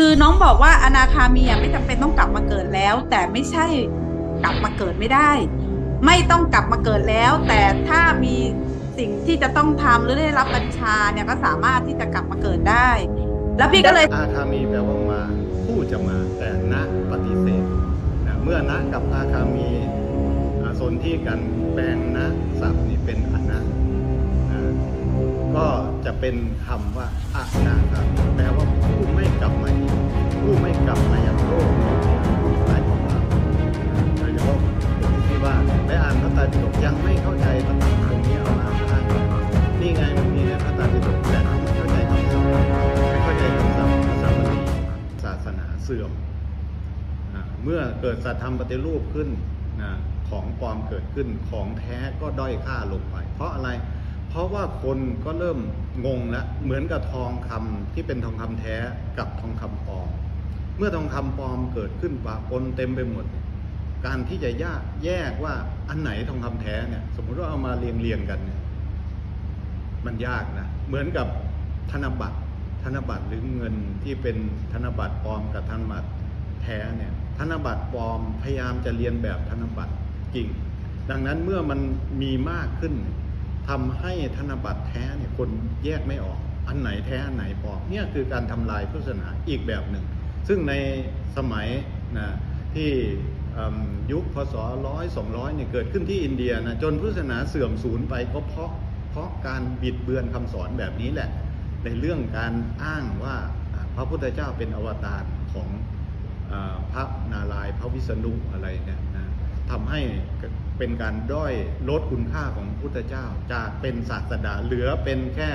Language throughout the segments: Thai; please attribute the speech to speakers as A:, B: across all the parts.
A: คือน้องบอกว่าอนาคามีไม่จำเป็นต้องกลับมาเกิดแล้ว แต่ไม่ใช่กลับมาเกิดไม่ได้ ไม่ต้องกลับมาเกิดแล้ว แต่ถ้ามีสิ่งที่จะต้องทำหรือได้รับบัญชาเนี่ยก็สามารถที่จะกลับมาเกิดได้ แล้วพี่ก็เลย
B: อาคามีแปลว่ามาผู้จะมาแต่นะปฏิเสธนะเมื่อนะกับอาคามีสนที่กันแปลงนะศัพท์นี้เป็นอนะ เป็นคำว่าอานาคามีแปลว่าผู้ไม่กลับมาผู้ไม่กลับมาอย่างโลกหลายความหมาโดยเฉพาะคนที่ว่าได้อ่านพระไตรปิฎกยังไม่เข้าใจพระธรรมตรงนี้เอามาอ้างนี่ไงมันมีในพระไตรปิฎกแต่ไม่เข้าใจคำศัพท์ไม่เข้าใจคำศัพท์ภาษาบาลีศาสนาเสื่อมนะเมื่อเกิดสัตธรรมปฏิรูปขึ้นนะของปลอมเกิดขึ้นของแท้ก็ด้อยค่าลงไป เพราะอะไร เพราะว่าคนก็เริ่มงงแล้วเหมือนกับทองคำที่เป็นทองคำแท้กับทองคำปลอม เมื่อทองคำปลอมเกิดขึ้นปะปนเต็มไปหมด การที่จะแยกแยกว่าอันไหนทองคำแท้เนี่ย สมมุติว่าเอามาเรียงเรียงกันเนี่ยมันยากนะ เหมือนกับธนบัตร ธนบัตรหรือเงินที่เป็นธนบัตรปลอมกับธนบัตรแท้เนี่ย ธนบัตรปลอมพยายามจะเรียนแบบธนบัตรจริง ดังนั้นเมื่อมันมีมากขึ้น ทำให้ธนบัตรแท้เนี่ยคนแยกไม่ออก อันไหนแท้อันไหนปลอมเนี่ยคือการทำลายพุทธศาสนาอีกแบบหนึ่ง ซึ่งในสมัยนะที่ยุคพศร้อยสองร้อยเนี่ยเกิดขึ้นที่อินเดียนะจนพุทธศาสนาเสื่อมสูญไปก็เพราะเพราะการบิดเบือนคำสอนแบบนี้แหละ ในเรื่องการอ้างว่าพระพุทธเจ้าเป็นอวตารของอพระนารายณ์พระวิษณุอะไรเนี่ยนะ ทำให้เป็นการด้อยลดคุณค่าของพุทธเจ้า จากเป็นศาสดาเหลือเป็นแค่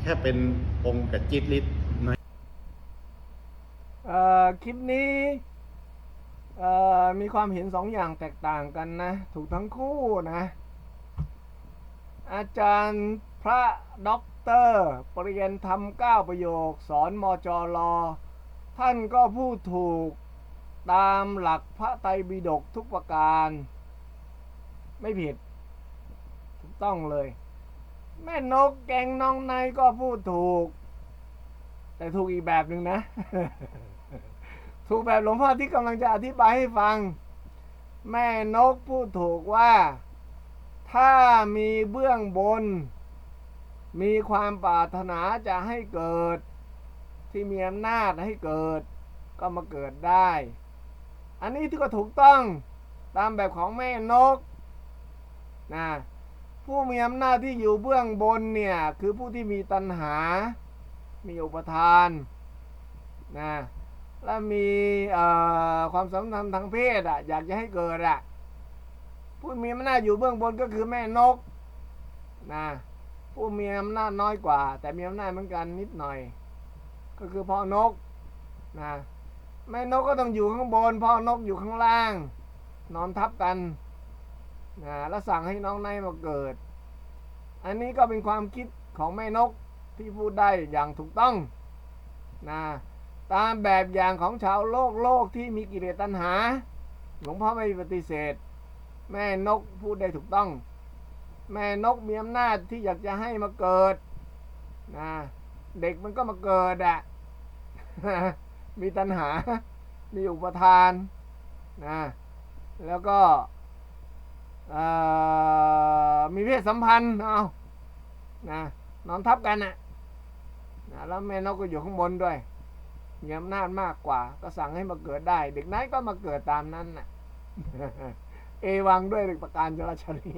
B: แค่เป็นองค์กับจิตลิศ
C: เอ่อคลิปนี้มีความเห็นสองอย่างแตกต่างกันนะ ถูกทั้งคู่นะ อาจารย์พระด็อกเตอร์ปริญญาธรรมเก้าประโยค สอนมจรอท่านก็พูดถูก ตามหลักพระไตรปิฎกทุกประการ ไม่ผิด ถูกต้องเลย แม่นกแกงน้องในก็พูดถูก แต่ถูกอีกแบบหนึ่งนะ ถูกแบบหลวงพ่อที่กำลังจะอธิบายให้ฟัง แม่นกพูดถูกว่า ถ้ามีเบื้องบน มีความปรารถนาจะให้เกิด ที่มีอำนาจให้เกิดก็มาเกิดได้ อันนี้ที่ก็ถูกต้องตามแบบของแม่นกนะผู้มีอำนาจที่อยู่เบื้องบนเนี่ยคือผู้ที่มีตัณหา มีอุปทานนะและมีความสัมพันธ์ทางเพศอะอยากจะให้เกิดอะผู้มีอำนาจอยู่เบื้องบนก็คือแม่นกนะผู้มีอำนาจน้อยกว่า แต่มีอำนาจเหมือนกันนิดหน่อย ก็คือพ่อนกนะ แม่นกก็ต้องอยู่ข้างบนพ่อนกอยู่ข้างล่าง นอนทับกันนะแล้วสั่งให้น้องในมาเกิด อันนี้ก็เป็นความคิดของแม่นกที่พูดได้อย่างถูกต้องนะตามแบบอย่างของชาวโลกโลกที่มีกิเลสตัณหา หลวงพ่อไม่ปฏิเสธ แม่นกพูดได้ถูกต้อง แม่นกมีอำนาจที่อยากจะให้มาเกิดนะเด็กมันก็มาเกิดอะ มีตัณหา มีอุปทานนะแล้วก็มีเพศสัมพันธ์เอานะนอนทับกันน่ะนะแล้วแม่นกก็อยู่ข้างบนด้วยมีอำนาจมากกว่า ก็สั่งให้มาเกิดได้ เด็กนั้นก็มาเกิดตามนั้นน่ะ เอวังด้วยประการจราชนี